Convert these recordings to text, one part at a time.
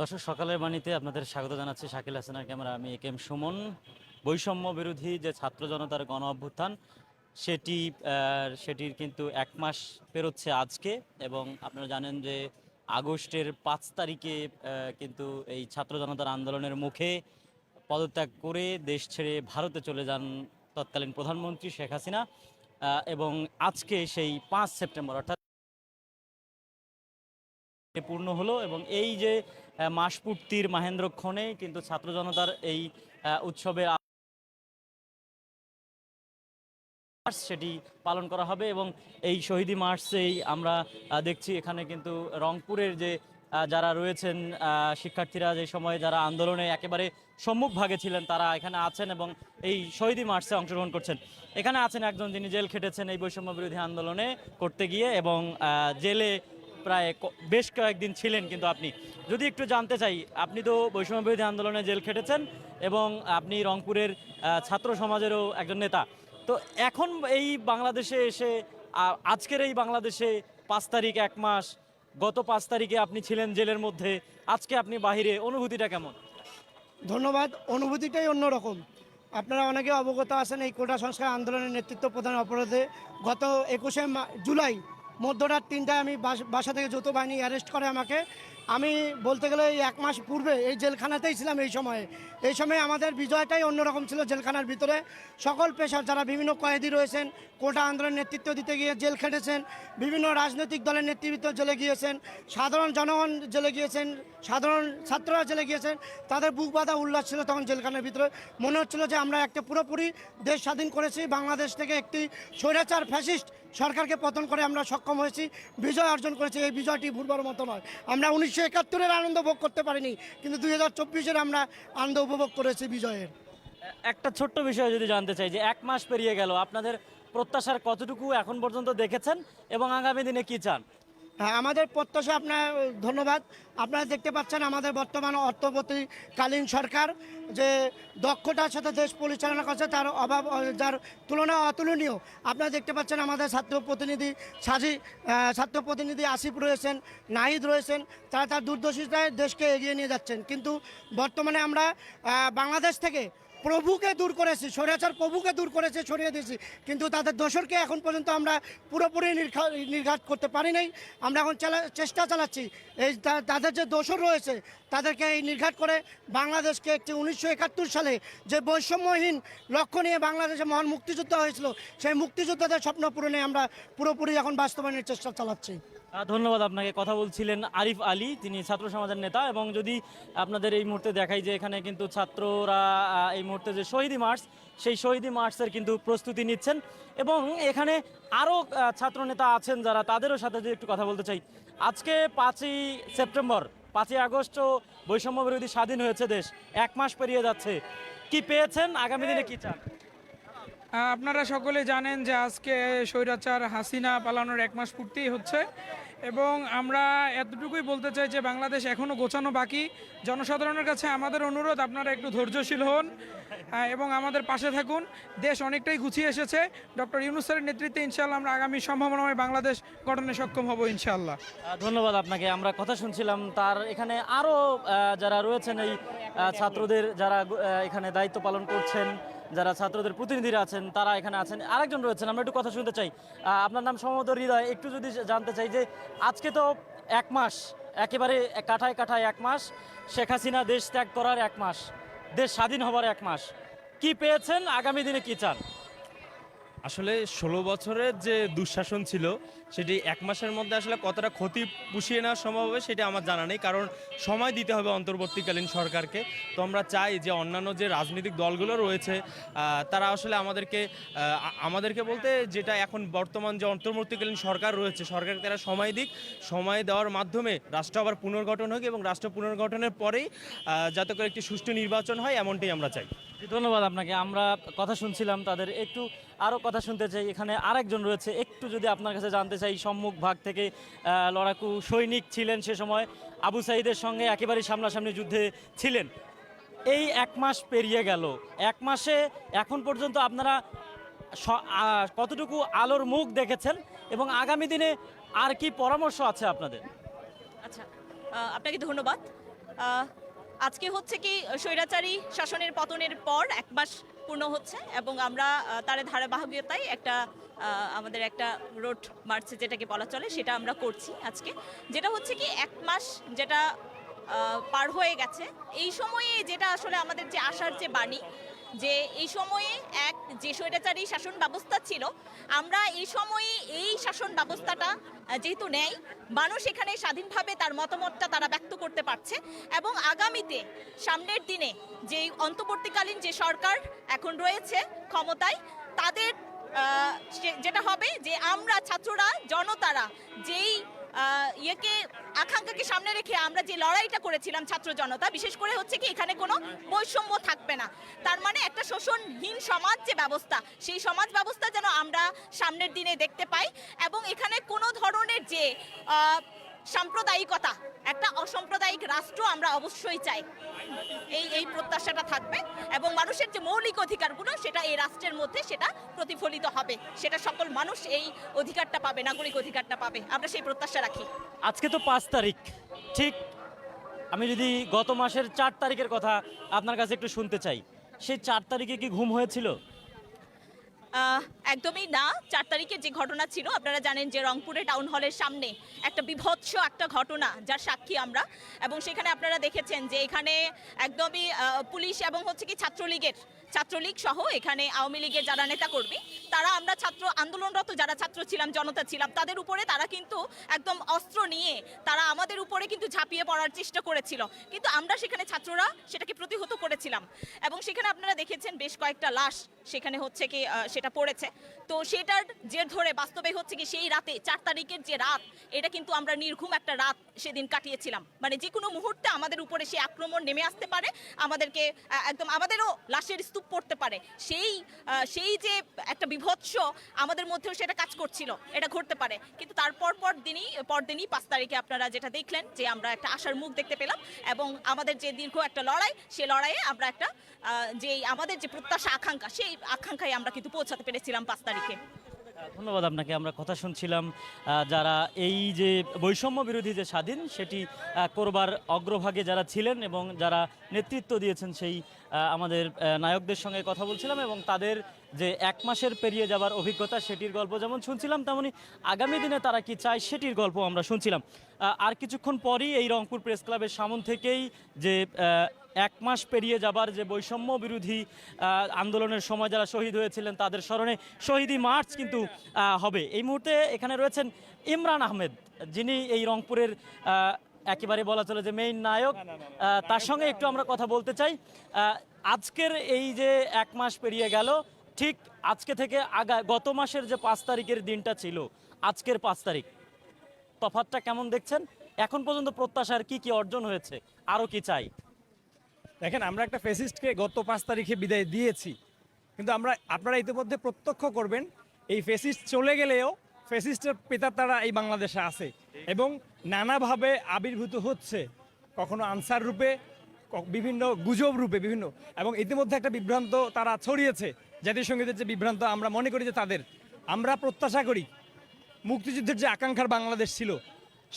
দর্শক, সকালের বাণীতে আপনাদের স্বাগত জানাচ্ছি শাকিল হাসানের ক্যামেরা। আমি এ কেম সুমন। বৈষম্য বিরোধী যে ছাত্র জনতার গণ অভ্যুত্থান, সেটি সেটির কিন্তু এক মাস পেরোচ্ছে আজকে এবং আপনারা জানেন যে আগস্টের পাঁচ তারিখে কিন্তু এই ছাত্র জনতার আন্দোলনের মুখে পদত্যাগ করে দেশ ছেড়ে ভারতে চলে যান তৎকালীন প্রধানমন্ত্রী শেখ হাসিনা। এবং আজকে সেই পাঁচ সেপ্টেম্বর, অর্থাৎ পূর্ণ হলো এবং এই যে আহ, মাস পূর্তির মাহেন্দ্রক্ষণে কিন্তু ছাত্র জনতার এই আহ, উৎসবের আ- সেটি পালন করা হবে এবং এই শহীদি মার্চেই আমরা দেখছি এখানে কিন্তু রংপুরের যে যারা রয়েছেন শিক্ষার্থীরা যে সময়ে যারা আন্দোলনে একেবারে সম্মুখভাগে ছিলেন তারা এখানে আছেন এবং এই শহীদি মার্চে অংশগ্রহণ করছেন। এখানে আছেন একজন যিনি জেল খেটেছেন এই বৈষম্য বিরোধী আন্দোলনে করতে গিয়ে এবং জেলে প্রায় বেশ কয়েকদিন ছিলেন কিন্তু আপনি। যদি একটু জানতে চাই, আপনি তো বৈষম্য বিরোধী আন্দোলনে জেল খেটেছেন এবং আপনি রংপুরের ছাত্র সমাজেরও একজন নেতা। তো এখন এই বাংলাদেশে এসে আজকের এই বাংলাদেশে পাঁচ তারিখ, এক মাস, গত পাঁচ তারিখে আপনি ছিলেন জেলের মধ্যে। আজকে আপনি বাহিরে, অনুভূতিটা কেমন? ধন্যবাদ, অনুভূতিটাই অন্যরকম। আপনারা অনেকে অবগত আছেন এই কোটা সংস্কার আন্দোলনের নেতৃত্ব প্রদান অপরাধে। গত একুশে জুলাই মধ্যরাত তিনটায় আমি বাস- থেকে যৌথ বাহিনী অ্যারেস্ট করে আমাকে। আমি বলতে গেলে এক মাস পূর্বে এই জেলখানাতেই ছিলাম এই সময়ে। এই সময়ে আমাদের বিজয়টাই অন্যরকম ছিল জেলখানার ভিতরে। সকল পেশার যারা বিভিন্ন কয়েদি রয়েছেন, কোটা আন্দোলনের নেতৃত্ব দিতে গিয়ে জেল খেটেছেন, বিভিন্ন রাজনৈতিক দলের নেতৃত্ব জেলে গিয়েছেন, সাধারণ জনগণ জেলে গিয়েছেন, সাধারণ ছাত্ররা জেলে গিয়েছেন, তাদের বুক বাঁধা উল্লাস ছিল তখন জেলখানার ভিতরে। মনে হচ্ছিল যে আমরা একটা পুরোপুরি দেশ স্বাধীন করেছি, বাংলাদেশ থেকে একটি স্বৈরাচার ফ্যাসিস্ট সরকারকে পতন করে আমরা সক্ষম হয়েছি, বিজয় অর্জন করেছি। এই বিজয়টি ভুলবার মতো নয়। আমরা উনিশশো একাত্তরের আনন্দ ভোগ করতে পারিনি, কিন্তু দুই হাজার চব্বিশের আমরা আনন্দ উপভোগ করেছি বিজয়ের। একটা ছোট্ট বিষয় যদি জানতে চাই, যে এক মাস পেরিয়ে গেল, আপনাদের প্রত্যাশার কতটুকু এখন পর্যন্ত দেখেছেন এবং আগামী দিনে কি চান? হ্যাঁ আমাদের প্রত্যাশা আপনার, ধন্যবাদ। আপনারা দেখতে পাচ্ছেন আমাদের বর্তমান অর্থবর্তীকালীন সরকার যে দক্ষতার সাথে দেশ পরিচালনা করছে, তার অভাব যার তুলনা অতুলনীয়। আপনারা দেখতে পাচ্ছেন আমাদের ছাত্র প্রতিনিধি সাজি ছাত্র প্রতিনিধি আসিফ রয়েছেন, নাহিদ রয়েছেন, তারা তার দূরদর্শিতায় দেশকে এগিয়ে নিয়ে যাচ্ছেন। কিন্তু বর্তমানে আমরা বাংলাদেশ থেকে প্রভুকে দূর করেছি, স্বৈরাচার প্রভুকে দূর করেছে সরিয়ে দিয়েছি। কিন্তু তাদের দোসরকে এখন পর্যন্ত আমরা পুরোপুরি নির্ঘা- নির্ঘাত করতে পারি নাই। আমরা এখন চেষ্টা চালাচ্ছি। এই তাদের যে দোসর রয়েছে, তাদেরকে এই নির্ঘাত করে বাংলাদেশকে একটি উনিশশো একাত্তর সালে যে বৈষম্যহীন লক্ষ্য নিয়ে বাংলাদেশে মহান মুক্তিযুদ্ধ হয়েছিল, সেই মুক্তিযোদ্ধাদের স্বপ্ন পূরণে আমরা পুরোপুরি এখন বাস্তবায়নের চেষ্টা চালাচ্ছি। ধন্যবাদ আপনাকে। কথা বলছিলেন আরিফ আলী, তিনি ছাত্র সমাজের নেতা এবং যদি আপনাদের এই মুহূর্তে দেখাই যে এখানে কিন্তু ছাত্ররা এই মুহূর্তে যে শহীদি মার্চ, সেই শহীদি মার্চের কিন্তু প্রস্তুতি নিচ্ছেন এবং এখানে আরও ছাত্র নেতা আছেন যারা, তাদেরও সাথে যদি একটু কথা বলতে চাই। আজকে পাঁচই সেপ্টেম্বর, পাঁচই আগস্টও বৈষম্য বিরোধী স্বাধীন হয়েছে দেশ। এক মাস পেরিয়ে যাচ্ছে। কি পেয়েছেন? আগামী দিনে কি চান? আপনারা সকলে জানেন যে আজকে স্বৈরাচার হাসিনা পালানোর এক মাস পূর্তি হচ্ছে। এবং আমরা এতটুকুই বলতে চাই যে বাংলাদেশ এখনও গোছানো বাকি। জনসাধারণের কাছে আমাদের অনুরোধ, আপনারা একটু ধৈর্যশীল হন এবং আমাদের পাশে থাকুন। দেশ অনেকটাই গুছিয়ে এসেছে। ডক্টর ইউনুসের নেতৃত্বে ইনশাল্লাহ আমরা আগামী সম্ভাবনাময় বাংলাদেশ গঠনে সক্ষম হব ইনশাল্লাহ ধন্যবাদ আপনাকে। আমরা কথা শুনছিলাম তার এখানে আরও যারা রয়েছেন এই ছাত্রদের, যারা এখানে দায়িত্ব পালন করছেন যারা ছাত্রদের প্রতিনিধিরা আছেন, তারা এখানে আছেন। আরেকজন রয়েছেন, আমরা একটু কথা শুনতে চাই। আপনার নাম সম্ভবত হৃদয়, একটু যদি জানতে চাই যে আজকে তো এক মাস, একেবারে কাঠায় কাঠায় এক মাস, শেখ হাসিনা দেশ ত্যাগ করার এক মাস, দেশ স্বাধীন হবার এক মাস। কি পেয়েছেন? আগামী দিনে কি চান? আসলে ষোলো বছরের যে দুঃশাসন ছিল, সেটি এক মাসের মধ্যে আসলে কতটা ক্ষতি পুষিয়ে নেওয়া সম্ভব হবে সেটা আমার জানা নেই, কারণ সময় দিতে হবে অন্তর্বর্তীকালীন সরকারকে। তো আমরা চাই যে অন্যান্য যে রাজনৈতিক দলগুলো রয়েছে তারা আসলে আমাদেরকে আমাদেরকে বলতে যেটা এখন বর্তমান যে অন্তর্বর্তীকালীন সরকার রয়েছে, সরকারকে তারা সময় দিক। সময় দেওয়ার মাধ্যমে রাষ্ট্র আবার পুনর্গঠন হোক এবং রাষ্ট্র পুনর্গঠনের পরেই যাতে করে একটি সুষ্ঠু নির্বাচন হয়, এমনটাই আমরা চাই। ধন্যবাদ আপনাকে। আমরা কথা শুনছিলাম তাদের একটু আরও কথা শুনতে চাই। এখানে আরেকজন রয়েছে। একটু যদি আপনার কাছে জানতে চাই, সম্মুখ ভাগ থেকে লড়াকু সৈনিক ছিলেন সে সময়। আবু সাইদের সঙ্গে একেবারে সামনাসামনি যুদ্ধে ছিলেন। এই এক মাস পেরিয়ে গেল। এক মাসে এখন পর্যন্ত আপনারা কতটুকু আলোর মুখ দেখেছেন এবং আগামী দিনে আর কি পরামর্শ আছে আপনাদের? আচ্ছা আপনাকে ধন্যবাদ। আজকে হচ্ছে কি স্বৈরাচারী শাসনের পতনের পর এক মাস পূর্ণ হচ্ছে এবং আমরা তার ধারাবাহিকতায় একটা আমাদের একটা রোড মার্চ যেটাকে বলা চলে সেটা আমরা করছি আজকে। যেটা হচ্ছে কি এক মাস যেটা পার হয়ে গেছে। এই সময়ে যেটা আসলে আমাদের যে আশার যে বাণী যে এই সময়ে এক যে স্বৈরাচারী শাসন ব্যবস্থা ছিল, আমরা এই সময়ে এই শাসন ব্যবস্থাটা যেহেতু নেই, মানুষ এখানে স্বাধীনভাবে তার মতামতটা তারা ব্যক্ত করতে পারছে এবং আগামীতে, সামনের দিনে যে অন্তর্বর্তীকালীন যে সরকার এখন রয়েছে ক্ষমতায়, তাদের যেটা হবে যে আমরা ছাত্ররা, জনতারা যেই ইয়েকে, আকাঙ্ক্ষাকে সামনে রেখে আমরা যে লড়াইটা করেছিলাম ছাত্র জনতা, বিশেষ করে হচ্ছে কি এখানে কোনো বৈষম্য থাকবে না। তার মানে একটা শোষণহীন সমাজ যে ব্যবস্থা, সেই সমাজ ব্যবস্থা যেন আমরা সামনের দিনে দেখতে পাই এবং এখানে কোনো ধরনের যে সাম্প্রদায়িকতা একটা অসাম্প্রদায়িক রাষ্ট্র আমরা অবশ্যই চাই। এই এই প্রত্যাশাটা থাকবে এবং মানুষের যে মৌলিক অধিকারগুলো সেটা এই রাষ্ট্রের মধ্যে সেটা প্রতিফলিত হবে। সেটা সকল মানুষ এই অধিকারটা পাবে নাগরিক অধিকারটা পাবে। আমরা সেই প্রত্যাশা রাখি। আজকে তো পাঁচ তারিখ। ঠিক আমি যদি গত মাসের চার তারিখের কথা আপনার কাছে একটু শুনতে চাই। সেই চার তারিখে কি ঘুম হয়েছিল? একদমই না। চার তারিখে যে ঘটনা ছিল, আপনারা জানেন যে রংপুরে টাউন হলের সামনে একটা বিভৎস একটা ঘটনা, যার সাক্ষী আমরা। এবং সেখানে আপনারা দেখেছেন যে এখানে একদমই পুলিশ এবং হচ্ছে কি ছাত্রলীগের, ছাত্রলীগ সহ এখানে আওয়ামী লীগের যারা নেতাকর্মী, তারা আমরা ছাত্র আন্দোলনরত যারা ছাত্র ছিলাম, জনতা ছিলাম, তাদের উপরে তারা কিন্তু একদম অস্ত্র নিয়ে তারা আমাদের উপরে কিন্তু ঝাঁপিয়ে পড়ার চেষ্টা করেছিল। কিন্তু আমরা সেখানে ছাত্ররা সেটাকে প্রতিহত করেছিলাম। এবং সেখানে আপনারা দেখেছেন বেশ কয়েকটা লাশ সেখানে হচ্ছে কি সেটা পড়েছে। তো সেটার জের ধরে বাস্তবে হচ্ছে কি সেই রাতে চার তারিখের যে রাত, এটা কিন্তু আমরা নির্ঘুম একটা রাত সেদিন কাটিয়েছিলাম। মানে যে কোনো মুহূর্তে আমাদের উপরে সেই আক্রমণ নেমে আসতে পারে, আমাদেরকে একদম আমাদেরও লাশের স্তূপ পড়তে পারে। সেই সেই যে একটা বিভৎস আমাদের মধ্যেও সেটা কাজ করছিল, এটা ঘটতে পারে। কিন্তু তারপর পর দিনই পরদিনই পাঁচ তারিখে আপনারা যেটা দেখলেন যে আমরা একটা আশার মুখ দেখতে পেলাম এবং আমাদের যে দীর্ঘ একটা লড়াই, সে লড়াইয়ে আমরা একটা যে আমাদের যে প্রত্যাশা, আকাঙ্ক্ষা, সেই আকাঙ্ক্ষায় আমরা কিন্তু পৌঁছাতে পেরেছিলাম। পাঁচ তারিখে। ধন্যবাদ আপনাকে, আমরা কথা শুনছিলাম যারা এই যে বৈষম্য বিরোধী যে স্বাধীন, সেটি করবার অগ্রভাগে যারা ছিলেন এবং যারা নেতৃত্ব দিয়েছেন সেই আমাদের নায়কদের সঙ্গে কথা বলছিলাম এবং তাদের যে এক মাসের পেরিয়ে যাবার অভিজ্ঞতা সেটির গল্প যেমন শুনছিলাম তেমনি আগামী দিনে তারা কি চায় সেটির গল্প আমরা শুনছিলাম। আর কিছুক্ষণ পরই এই রংপুর প্রেস ক্লাবের সামন থেকেই যে এক মাস পেরিয়ে যাবার যে বৈষম্য বিরোধী আন্দোলনের সময় যারা শহীদ হয়েছিলেন তাদের স্মরণে শহীদি মার্চ কিন্তু হবে। এই মুহূর্তে এখানে রয়েছেন ইমরান আহমেদ যিনি এই রংপুরের একেবারে বলা চলে যে মেইন নায়ক। তার সঙ্গে একটু আমরা কথা বলতে চাই। আজকের এই যে এক মাস পেরিয়ে গেল ঠিক আজকে থেকে আগা গত মাসের যে পাঁচ তারিখের দিনটা ছিল, আজকের পাঁচ তারিখ। তফাতটা কেমন দেখছেন? এখন পর্যন্ত প্রত্যাশার কি কি অর্জন হয়েছে? আরও কি চাই? দেখেন, আমরা একটা ফেসিস্টকে গত পাঁচ তারিখে বিদায় দিয়েছি। কিন্তু আমরা, আপনারা ইতিমধ্যে প্রত্যক্ষ করবেন, এই ফেসিস্ট চলে গেলেও ফেসিস্টের পেতার তারা এই বাংলাদেশে আছে এবং নানাভাবে আবির্ভূত হচ্ছে। কখনো আনসার রূপে বিভিন্ন গুজব রূপে, বিভিন্ন, এবং ইতিমধ্যে একটা বিভ্রান্ত তারা ছড়িয়েছে, জাতীয় যে বিভ্রান্ত, আমরা মনে করি যে তাদের। আমরা প্রত্যাশা করি মুক্তিযুদ্ধের যে আকাঙ্ক্ষার বাংলাদেশ ছিল,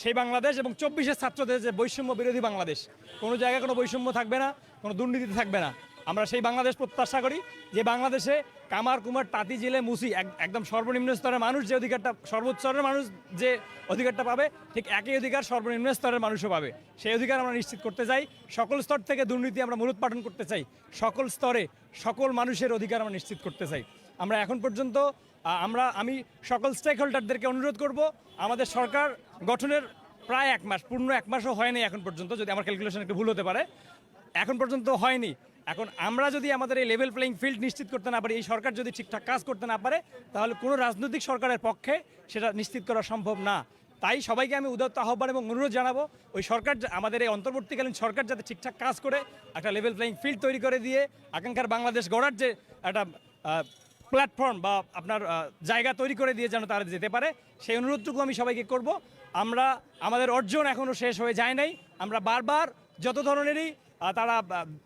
সেই বাংলাদেশ এবং চব্বিশের ছাত্রদের যে বৈষম্য বিরোধী বাংলাদেশ, কোনো জায়গায় কোনো বৈষম্য থাকবে না, কোনো দুর্নীতি থাকবে না। আমরা সেই বাংলাদেশ প্রত্যাশা করি যে বাংলাদেশে কামার, কুমার, তাঁতি, জেলে, মুসি, এক- একদম সর্বনিম্ন স্তরের মানুষ যে অধিকারটা, সর্বোচ্চ স্তরের মানুষ যে অধিকারটা পাবে, ঠিক একই অধিকার সর্বনিম্ন স্তরের মানুষও পাবে। সেই অধিকার আমরা নিশ্চিত করতে চাই। সকল স্তর থেকে দুর্নীতি আমরা মূলোৎপাটন করতে চাই। সকল স্তরে সকল মানুষের অধিকার আমরা নিশ্চিত করতে চাই। আমরা এখন পর্যন্ত আমরা, আমি সকল স্টেক হোল্ডারদেরকে অনুরোধ করব, আমাদের সরকার গঠনের প্রায় এক মাস, পূর্ণ এক মাসও হয়নি এখন পর্যন্ত, যদি আমার ক্যালকুলেশন একটু ভুল হতে পারে। এখন পর্যন্ত হয়নি। এখন আমরা যদি আমাদের এই লেভেল প্লেইং ফিল্ড নিশ্চিত করতে না পারি, এই সরকার যদি ঠিকঠাক কাজ করতে না পারে, তাহলে কোনো রাজনৈতিক সরকারের পক্ষে সেটা নিশ্চিত করা সম্ভব না। তাই সবাইকে আমি উদাত্ত আহ্বান এবং অনুরোধ জানাব, ওই সরকার আমাদের এই অন্তর্বর্তীকালীন সরকার যাতে ঠিকঠাক কাজ করে, একটা লেভেল প্লেইং ফিল্ড তৈরি করে দিয়ে আকাঙ্ক্ষার বাংলাদেশ গড়ার যে একটা প্ল্যাটফর্ম বা আপনার জায়গা তৈরি করে দিয়ে যেন তারা যেতে পারে, সেই অনুরোধটুকু আমি সবাইকে করব। আমরা, আমাদের অর্জন এখনও শেষ হয়ে যায় নাই। আমরা বারবার যত ধরনেরই তারা,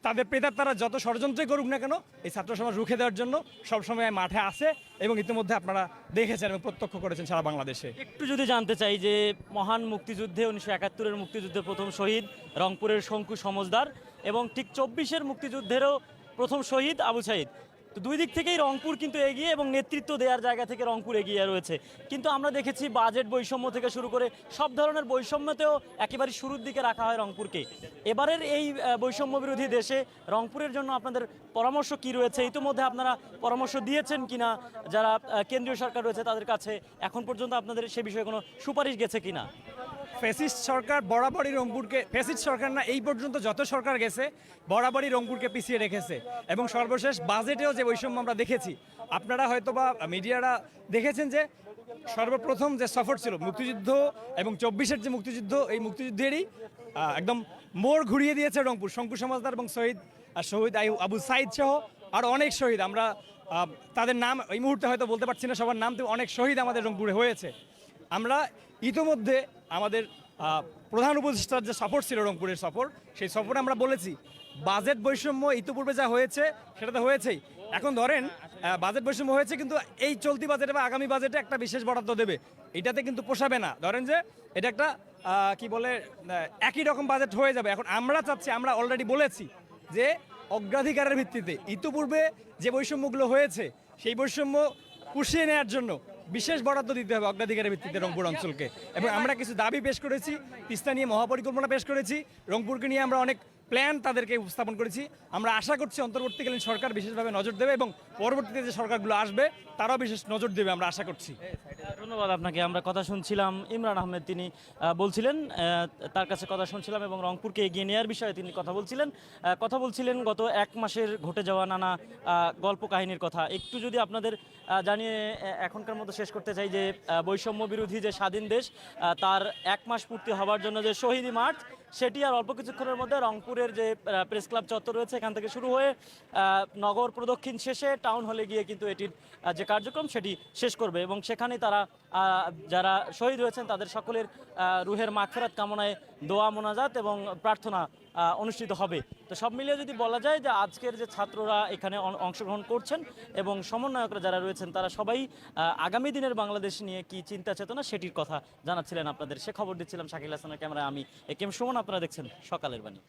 তাদের পেতার তারা যত ষড়যন্ত্রই করুক না কেন, এই ছাত্র সমাজ রুখে দেওয়ার জন্য সবসময় মাঠে আসে এবং ইতিমধ্যে আপনারা দেখেছেন এবং প্রত্যক্ষ করেছেন সারা বাংলাদেশে। একটু যদি জানতে চাই যে মহান মুক্তিযুদ্ধে উনিশশো একাত্তরের মুক্তিযুদ্ধের প্রথম শহীদ রংপুরের শঙ্কু সমজদার এবং ঠিক চব্বিশের মুক্তিযুদ্ধেরও প্রথম শহীদ আবু সাইদ। তো দুই দিক থেকেই রংপুর কিন্তু এগিয়ে এবং নেতৃত্ব দেওয়ার জায়গা থেকে রংপুর এগিয়ে রয়েছে। কিন্তু আমরা দেখেছি বাজেট বৈষম্য থেকে শুরু করে সব ধরনের বৈষম্যতেও একেবারে শুরুর দিকে রাখা হয় রংপুরকে। এবারের এই বৈষম্য বিরোধী দেশে রংপুরের জন্য আপনাদের পরামর্শ কি রয়েছে? ইতিমধ্যে আপনারা পরামর্শ দিয়েছেন কিনা? যারা কেন্দ্রীয় সরকার রয়েছে তাদের কাছে এখন পর্যন্ত আপনাদের সে বিষয়ে কোনো সুপারিশ গেছে কিনা? ফ্যাসিস্ট সরকার বরাবরই রংপুরকে, ফ্যাসিস্ট সরকার না, এই পর্যন্ত যত সরকার গেছে, বরাবরই রংপুরকে পিছিয়ে রেখেছে। এবং সর্বশেষ বাজেটেও যে বৈষম্য আমরা দেখেছি, আপনারা হয়তো বা মিডিয়ারা দেখেছেন যে সর্বপ্রথম যে সফর ছিল, মুক্তিযুদ্ধ এবং চব্বিশের যে মুক্তিযুদ্ধ, এই মুক্তিযুদ্ধেরই একদম মোড় ঘুরিয়ে দিয়েছে রংপুর। শঙ্কু সমাজদার এবং শহীদ আর শহীদ আবু সাইদ সহ আর অনেক শহীদ। আমরা তাদের নাম, এই মুহূর্তে হয়তো বলতে পারছি না সবার নাম, তো অনেক শহীদ আমাদের রংপুরে হয়েছে। আমরা ইতোমধ্যে আমাদের প্রধান উপদেষ্টার যে সফর ছিল রংপুরের সফর, সেই সফরে আমরা বলেছি, বাজেট বৈষম্য ইতিপূর্বে যা হয়েছে, সেটা তো হয়েছেই। এখন ধরেন বাজেট বৈষম্য হয়েছে কিন্তু এই চলতি বাজেটে বা আগামী বাজেটে একটা বিশেষ বরাদ্দ দেবে। এটাতে কিন্তু পোষাবে না। ধরেন যে, এটা একটা কি বলে একই রকম বাজেট হয়ে যাবে। এখন আমরা চাচ্ছি, আমরা অলরেডি বলেছি যে, অগ্রাধিকারের ভিত্তিতে ইতিপূর্বে যে বৈষম্যগুলো হয়েছে, সেই বৈষম্য পুষিয়ে নেওয়ার জন্য বিশেষ বরাদ্দ দিতে হবে অগ্রাধিকারের ভিত্তিতে রংপুর অঞ্চলকে। এবং আমরা কিছু দাবি পেশ করেছি, তিস্তা নিয়ে মহাপরিকল্পনা পেশ করেছি, রংপুরকে নিয়ে আমরা অনেক প্ল্যান তাদেরকে উপস্থাপন করেছি। আমরা আশা করছি অন্তর্বর্তীকালীন সরকার বিশেষভাবে নজর দেবে এবং পরবর্তীতে যে সরকারগুলো আসবে, তারাও বিশেষ নজর দেবে আমরা আশা করছি। ধন্যবাদ আপনাকে, আমরা কথা শুনছিলাম ইমরান আহমেদ, তিনি বলছিলেন তার কাছে কথা শুনছিলাম এবং রংপুরকে এগিয়ে নেওয়ার বিষয়ে তিনি কথা বলছিলেন। কথা বলছিলেন গত এক মাসের ঘটে যাওয়া নানা গল্প কাহিনীর কথা। একটু যদি আপনাদের জানিয়ে এখনকার মতো শেষ করতে চাই যে বৈষম্য বিরোধী যে স্বাধীন দেশ তার এক মাস পূর্তি হওয়ার জন্য যে শহীদি মাঠ সেটি আর অল্প কিছুক্ষণের মধ্যে রংপুরের যে প্রেস ক্লাব চত্বর রয়েছে, এখান থেকে শুরু হয়ে নগর প্রদক্ষিণ শেষে টাউন হলে গিয়ে কিন্তু এটির যে কার্যক্রম সেটি শেষ করবে এবং সেখানে তারা যারা শহীদ হয়েছেন তাদের সকলের রুহের মাখেরাত কামনায় দোয়া মোনাজাত এবং প্রার্থনা অনুষ্ঠিত হবে। তো সব মিলিয়ে যদি বলা যায় যে আজকের যে ছাত্ররা এখানে অংশগ্রহণ করছেন এবং সমন্বয়করা যারা রয়েছেন, তারা সবাই আগামী দিনের বাংলাদেশ নিয়ে কি চিন্তা, চেতনা সেটির কথা জানাচ্ছিলেন আপনাদের। সে খবর দিচ্ছিলাম শাকিল হাসানের ক্যামেরায় আমি এ কেম সুমন। আপনারা দেখছেন সকালের বাণী।